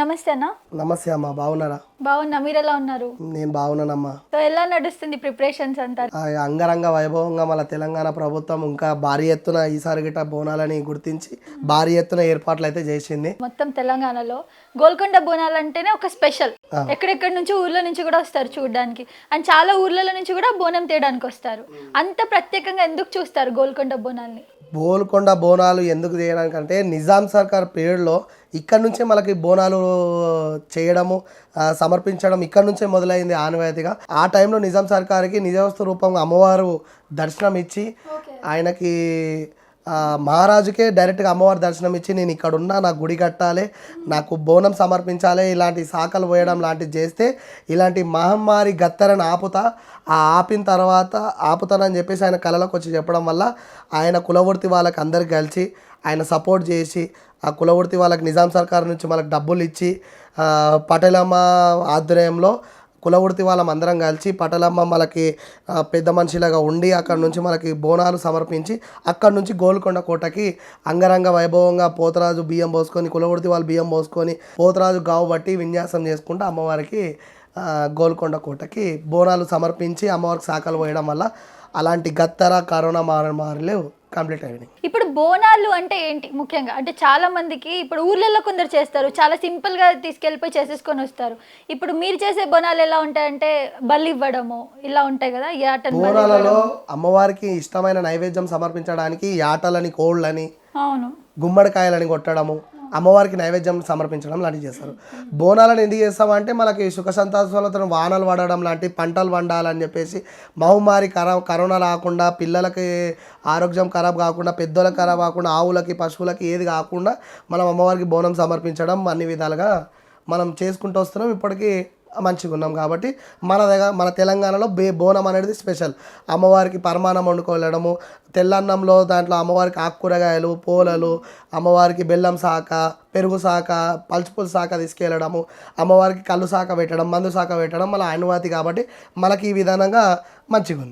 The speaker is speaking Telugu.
నమస్తే అన్న. నమస్తే అమ్మా బాగున్నారా? బాగున్నా మీరు ఎలా ఉన్నారు? నేను బాగున్నానమ్మా. సో ఎలా నడుస్తుంది ప్రిపరేషన్స్ అంతా? అంగరంగ వైభవంగా మన తెలంగాణ ప్రభుత్వం ఇంకా భారీ ఎత్తున ఈసారి గిట్ట బోనాలని గుర్తించి భారీ ఎత్తున ఏర్పాట్లు అయితే చేసింది. మొత్తం తెలంగాణలో గోల్కొండ బోనాలు అంటేనే ఒక స్పెషల్. ఎక్కడెక్కడి నుంచి ఊర్ల నుంచి కూడా వస్తారు చూడడానికి. అండ్ చాలా ఊర్లలో నుంచి కూడా బోనం తీయడానికి వస్తారు. అంత ప్రత్యేకంగా ఎందుకు చూస్తారు గోల్కొండ బోనాల్ని? గోల్కొండ బోనాలు ఎందుకు చేయడానికంటే నిజాం సర్కార్ పీరియడ్లో ఇక్కడ నుంచే మనకి బోనాలు చేయడము సమర్పించడం ఇక్కడ నుంచే మొదలైంది ఆనవాయితీగా. ఆ టైంలో నిజాం సర్కార్కి నిజవస్తు రూపంగా అమ్మవారు దర్శనం ఇచ్చి ఆయనకి మహారాజుకే డైరెక్ట్గా అమ్మవారి దర్శనం ఇచ్చి నేను ఇక్కడ ఉన్నా నాకు గుడి కట్టాలి నాకు బోనం సమర్పించాలి ఇలాంటి శాఖలు పోయడం లాంటివి చేస్తే ఇలాంటి మహమ్మారి గత్తరని ఆపుతా ఆ ఆపిన తర్వాత ఆపుతానని చెప్పేసి ఆయన కళలోకి వచ్చి చెప్పడం వల్ల ఆయన కులవృత్తి వాళ్ళకి అందరికి కలిసి ఆయన సపోర్ట్ చేసి ఆ కులవృత్తి వాళ్ళకి నిజాం సర్కార్ నుంచి మనకు డబ్బులు ఇచ్చి పటేలమ్మ ఆధ్వర్యంలో కులవృత్తి వాళ్ళం అందరం కలిసి పటలమ్మ మనకి పెద్ద మనిషిలాగా ఉండి అక్కడ నుంచి మనకి బోనాలు సమర్పించి అక్కడ నుంచి గోల్కొండ కోటకి అంగరంగ వైభవంగా పోతరాజు బియ్యం పోసుకొని కులవృత్తి వాళ్ళు బియ్యం పోసుకొని పోతరాజు గావు బట్టి విన్యాసం చేసుకుంటూ అమ్మవారికి గోల్కొండ కోటకి బోనాలు సమర్పించి అమ్మవారికి శాఖలు పోయడం వల్ల అలాంటి గత్తర కరోనా మారమారులు కంప్లీట్ అయినాయి ఇప్పుడు బోనాలు అంటే ఏంటి ముఖ్యంగా? అంటే చాలా మందికి ఇప్పుడు ఊర్లలో కొందరు చేస్తారు. చాలా సింపుల్గా తీసుకెళ్ళిపోయి చేసేసుకొని వస్తారు. ఇప్పుడు మీరు చేసే బోనాలు ఎలా ఉంటాయంటే బలి ఇవ్వడము ఇలా ఉంటాయి కదా ఈ బలి బోనాలలో అమ్మవారికి ఇష్టమైన నైవేద్యం సమర్పించడానికి యాటలని కోళ్ళని అవును. గుమ్మడికాయలని కొట్టడము అమ్మవారికి నైవేద్యం సమర్పించడం లాంటివి చేస్తారు. బోనాలను ఎందుకు చేస్తామంటే మనకి సుఖ సంతోషాలతో వానలు పడడం లాంటి పంటలు వండాలని చెప్పేసి మహమ్మారి కర కరోనా రాకుండా పిల్లలకి ఆరోగ్యం ఖరాబ్ కాకుండా పెద్దలకు ఖరాబ్ కాకుండా ఆవులకి పశువులకి ఏది కాకుండా మనం అమ్మవారికి బోనం సమర్పించడం అన్ని విధాలుగా మనం చేసుకుంటూ వస్తున్నాం. ఇప్పటికీ మంచిగా ఉన్నాం కాబట్టి మన దగ్గర మన తెలంగాణలో బే బోనం అనేది స్పెషల్. అమ్మవారికి పరమాన్నం వండుకోవడము తెల్లన్నంలో దాంట్లో అమ్మవారికి ఆకుకూరగాయలు పూలలు అమ్మవారికి బెల్లం శాఖ పెరుగు శాఖ పలుచుపులు శాఖ తీసుకెళ్ళడము అమ్మవారికి కళ్ళు శాఖ పెట్టడం మందు శాఖ పెట్టడం మళ్ళీ అనువాతి కాబట్టి మనకి ఈ విధానంగా మంచిగా ఉంది